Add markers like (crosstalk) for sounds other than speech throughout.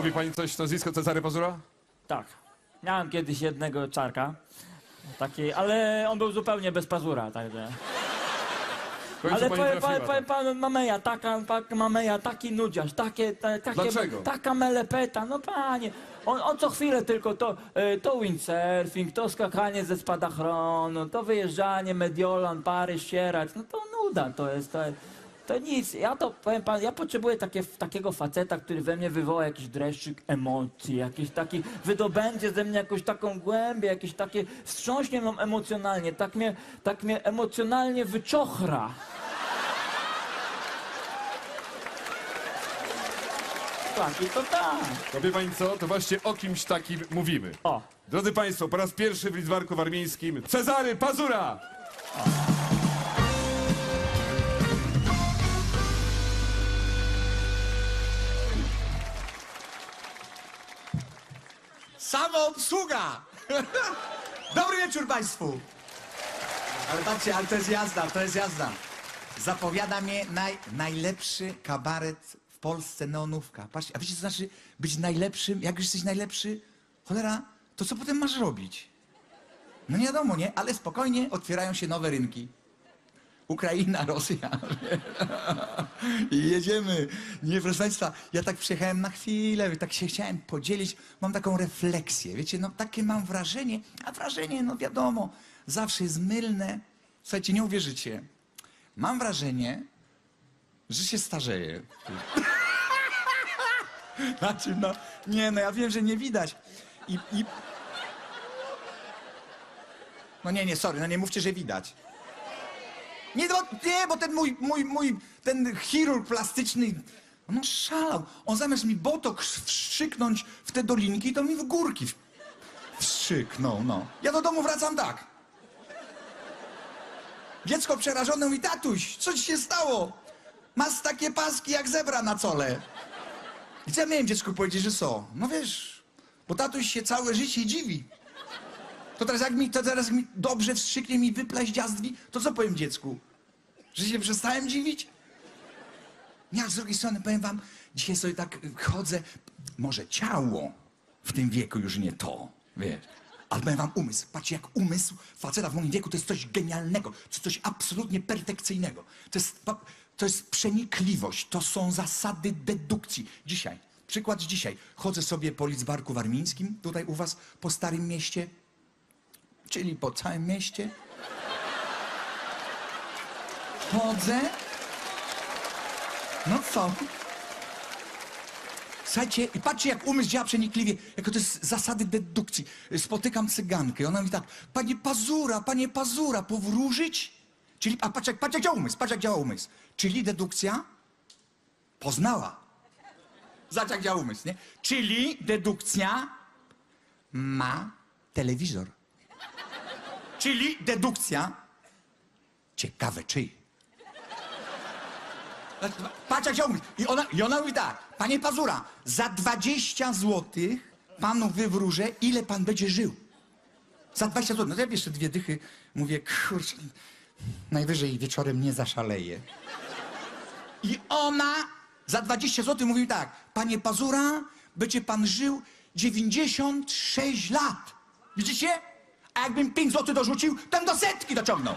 mówi pani coś, nazwisko Cezary Pazura? Tak. Miałem kiedyś jednego czarka. Taki, ale on był zupełnie bez pazura, także. W końcu Ale pani powiem trafiła, powiem tak. mameja, taka, tak, mameja, taki nudziarz, takie, ta, takie, Dlaczego? taka melepeta, no panie. On, on co chwilę tylko to, e, to windsurfing, to skakanie ze spadochronu, to wyjeżdżanie, Mediolan, Paryż, Sierać, no to nuda to jest, to, to nic. Ja to, powiem pan, ja potrzebuję takie, takiego faceta, który we mnie wywoła jakiś dreszczyk emocji, jakiś taki, wydobędzie ze mnie jakąś taką głębię, jakieś takie, wstrząśnie mną emocjonalnie, tak mnie, tak mnie emocjonalnie wyczochra. Tak, i to tak. To wie pani co, to właśnie o kimś takim mówimy. O, Drodzy Państwo, po raz pierwszy w Lidzbarku Warmińskim Cezary Pazura! Samoobsługa! (laughs) Dobry wieczór Państwu! Ale patrzcie, ale to jest jazda, to jest jazda. Zapowiada mnie naj, najlepszy kabaret w Polsce, neonówka. Patrzcie, a wiecie co znaczy być najlepszym? Jak już jesteś najlepszy, cholera, to co potem masz robić? No nie wiadomo, nie? Ale spokojnie, otwierają się nowe rynki. Ukraina, (laughs) Rosja. I jedziemy. Nie, proszę Państwa, ja tak przyjechałem na chwilę, tak się chciałem podzielić. Mam taką refleksję, wiecie, no takie mam wrażenie, a wrażenie, no wiadomo, zawsze jest mylne. Słuchajcie, nie uwierzycie. Mam wrażenie, że się starzeję. (laughs) Znaczy, no, nie, no ja wiem, że nie widać. I, i... No nie, nie, sorry, no nie mówcie, że widać. Nie, bo, nie, bo ten mój, mój, mój, ten chirurg plastyczny, on szalał. On zamiast mi botoks wstrzyknąć w te dolinki, to mi w górki wstrzyknął, no. Ja do domu wracam tak. Dziecko przerażone mówi, tatuś, co ci się stało? Masz takie paski jak zebra na czole. I co ja miałem dziecku powiedzieć, że co? No wiesz, bo tatuś się całe życie dziwi. To teraz jak mi, to teraz mi dobrze wstrzyknie mi wyplaść dziazdwi, to co powiem dziecku? Że się przestałem dziwić? Nie, a z drugiej strony powiem wam, dzisiaj sobie tak chodzę, może ciało w tym wieku już nie to, wiesz. Ale powiem wam umysł. Patrzcie, jak umysł faceta w moim wieku to jest coś genialnego, to coś absolutnie perfekcyjnego. To jest, to jest przenikliwość, to są zasady dedukcji. Dzisiaj, przykład z dzisiaj. Chodzę sobie po Lidzbarku Warmińskim, tutaj u was, po Starym Mieście, czyli po całym mieście. Chodzę. No co? Słuchajcie, i patrzcie, jak umysł działa przenikliwie, jako to jest zasady dedukcji. Spotykam cygankę i ona mówi tak, panie Pazura, panie Pazura, powróżyć? Czyli, a patrz jak, patrz jak działa umysł, patrz jak działa umysł. Czyli dedukcja poznała. Zobacz jak działa umysł, nie? Czyli dedukcja ma telewizor. Czyli dedukcja ciekawe czyj. Patrz jak się umie. I ona, I ona mówi tak, panie Pazura, za 20 złotych panu wywróżę, ile pan będzie żył. Za 20 złotych. No to ja jeszcze dwie dychy mówię, kurczę, najwyżej wieczorem nie zaszaleję. I ona za 20 złotych mówi mi tak, panie Pazura, będzie pan żył 96 lat. Widzicie? A jakbym 5 złotych dorzucił, bym do setki dociągnął.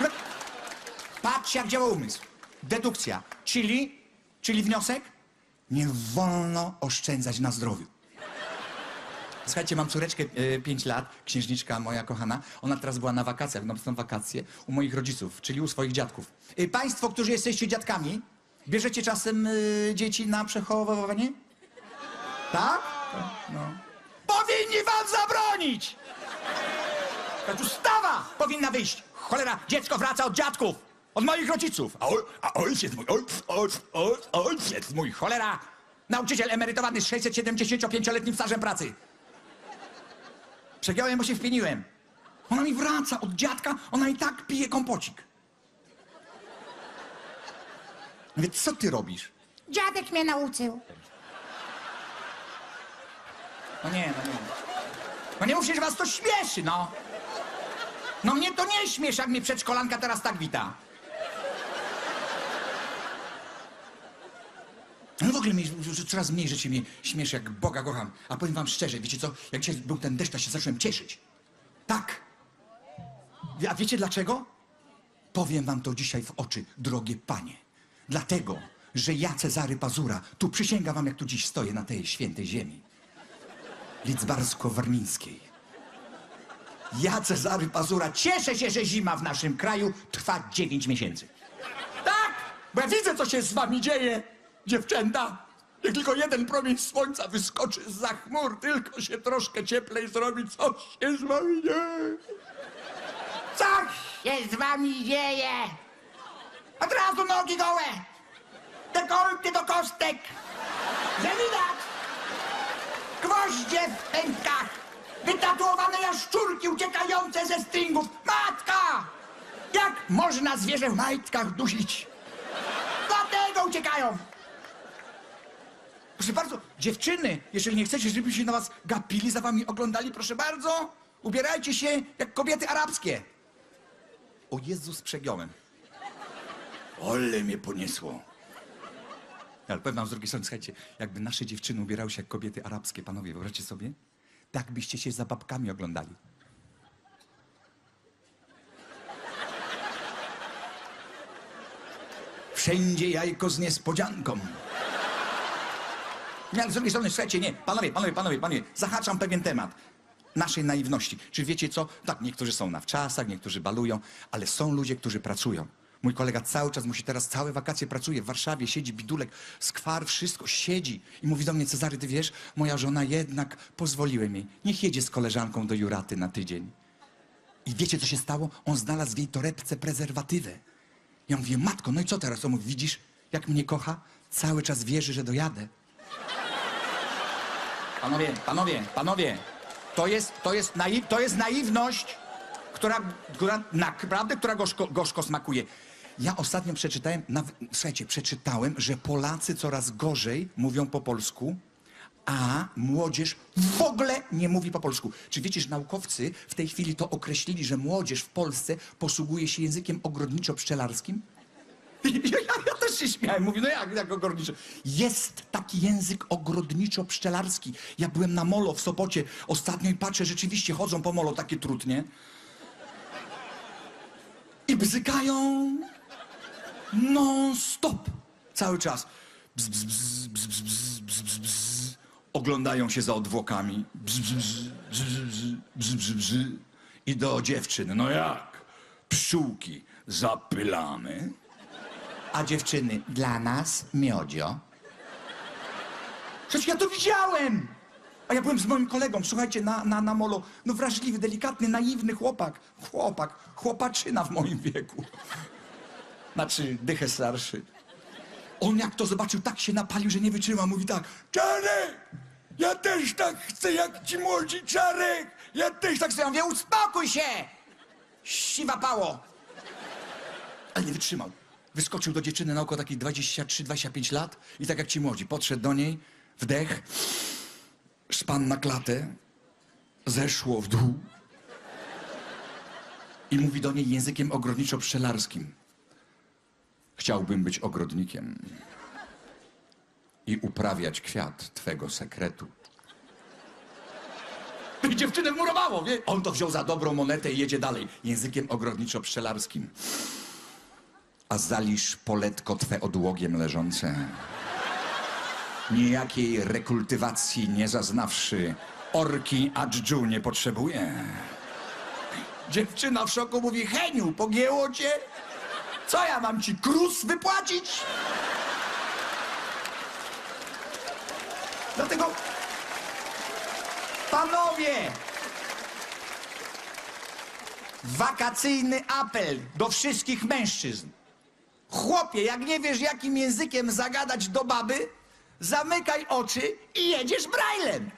No, Patrz, jak działa umysł. Dedukcja, czyli, czyli wniosek? Nie wolno oszczędzać na zdrowiu. Słuchajcie, mam córeczkę 5 lat, księżniczka moja kochana. Ona teraz była na wakacjach, no są wakacje u moich rodziców, czyli u swoich dziadków. Y, Państwo, którzy jesteście dziadkami, bierzecie czasem y, dzieci na przechowywanie? Tak? No. Powinni wam zabronić! Jakaś ustawa powinna wyjść. Cholera, dziecko wraca od dziadków. Od moich rodziców. A, oj, a ojciec mój, oj, oj, oj, ojciec mój, cholera. Nauczyciel emerytowany z 675-letnim stażem pracy. Przegiąłem, bo się wpieniłem. Ona mi wraca od dziadka, ona i tak pije kompocik. Mówię, co ty robisz? Dziadek mnie nauczył. No nie, no nie. No nie mówcie, że was to śmieszy, no. No mnie to nie śmieszy, jak mnie przedszkolanka teraz tak wita. No w ogóle że coraz mniej rzeczy mnie śmieszy, jak Boga kocham. A powiem wam szczerze, wiecie co? Jak dzisiaj był ten deszcz, to się zacząłem cieszyć. Tak. A wiecie dlaczego? Powiem wam to dzisiaj w oczy, drogie panie. Dlatego, że ja, Cezary Pazura, tu przysięgam wam, jak tu dziś stoję na tej świętej ziemi. Lidzbarsko-warmińskiej. Ja, Cezary Pazura, cieszę się, że zima w naszym kraju trwa 9 miesięcy. Tak, bo ja widzę, co się z wami dzieje, dziewczęta. Jak tylko jeden promień słońca wyskoczy za chmur, tylko się troszkę cieplej zrobi, coś się z wami dzieje. Co się z wami dzieje? Od razu nogi gołe! Dekolty do kostek! Że widać! Gwoździe w pętkach! Wytatuowane jaszczurki uciekające ze stringów! Matka! Jak można zwierzę w majtkach dusić? Dlatego uciekają! Proszę bardzo, dziewczyny, jeżeli nie chcecie, żeby się na was gapili, za wami oglądali, proszę bardzo, ubierajcie się jak kobiety arabskie. O Jezus, przegiąłem. Ole mnie poniesło. Ale powiem wam z drugiej strony, słuchajcie, jakby nasze dziewczyny ubierały się jak kobiety arabskie, panowie, wyobraźcie sobie? Tak byście się za babkami oglądali. Wszędzie jajko z niespodzianką. Nie, z drugiej strony, słuchajcie, nie, panowie, panowie, panowie, panowie, zahaczam pewien temat naszej naiwności. Czy wiecie co? Tak, niektórzy są na wczasach, niektórzy balują, ale są ludzie, którzy pracują. Mój kolega cały czas musi teraz całe wakacje pracuje w Warszawie, siedzi bidulek, skwar, wszystko, siedzi i mówi do mnie, Cezary, ty wiesz, moja żona jednak pozwoliłem jej, niech jedzie z koleżanką do Juraty na tydzień. I wiecie, co się stało? On znalazł w jej torebce prezerwatywę. Ja mówię, matko, no i co teraz? On mówi, widzisz, jak mnie kocha? Cały czas wierzy, że dojadę. Panowie, panowie, panowie, to jest, to jest, naiw, to jest naiwność, która, która naprawdę, która gorzko, gorzko smakuje. Ja ostatnio przeczytałem, słuchajcie, przeczytałem, że Polacy coraz gorzej mówią po polsku, a młodzież w ogóle nie mówi po polsku. Czy wiecie, że naukowcy w tej chwili to określili, że młodzież w Polsce posługuje się językiem ogrodniczo-pszczelarskim? (laughs) Ja, ja, też się śmiałem, mówię, no jak, jak ogrodniczo. Jest taki język ogrodniczo-pszczelarski. Ja byłem na molo w Sopocie ostatnio i patrzę, rzeczywiście chodzą po molo takie trutnie. I bzykają non-stop, cały czas. Bzz, bzz, bzz, bzz, bzz, bzz, bzz, bzz. Oglądają się za odwłokami. Bzz, bzz, bzz, bzz, bzz, bzz, bzz, bzz. I do dziewczyny. no jak? Pszczółki zapylamy. A dziewczyny, dla nas miodzio. Przecież ja to widziałem! A ja byłem z moim kolegą, słuchajcie, na, na, na molo. No wrażliwy, delikatny, naiwny chłopak. Chłopak, chłopaczyna w moim wieku. Znaczy, dychę starszy. On jak to zobaczył, tak się napalił, że nie wytrzymał. Mówi tak, Czarek, ja też tak chcę jak ci młodzi, Czarek. Ja też tak chcę. Ja mówię, uspokój się! Siwa pało. Ale nie wytrzymał. Wyskoczył do dziewczyny na około takich 23-25 lat i tak jak ci młodzi, podszedł do niej, wdech, szpan na klatę, zeszło w dół i mówi do niej językiem ogrodniczo-pszczelarskim. Chciałbym być ogrodnikiem i uprawiać kwiat twego sekretu. I dziewczynę wmurowało, wie? On to wziął za dobrą monetę i jedzie dalej. Językiem ogrodniczo-pszczelarskim. A zalisz poletko twe odłogiem leżące. Niejakiej rekultywacji nie zaznawszy, orki adżdżu nie potrzebuje. Dziewczyna w szoku mówi, Heniu, pogięło cię? Co ja mam ci krus wypłacić? Dlatego, panowie, wakacyjny apel do wszystkich mężczyzn. Chłopie, jak nie wiesz, jakim językiem zagadać do baby, zamykaj oczy i jedziesz braillem.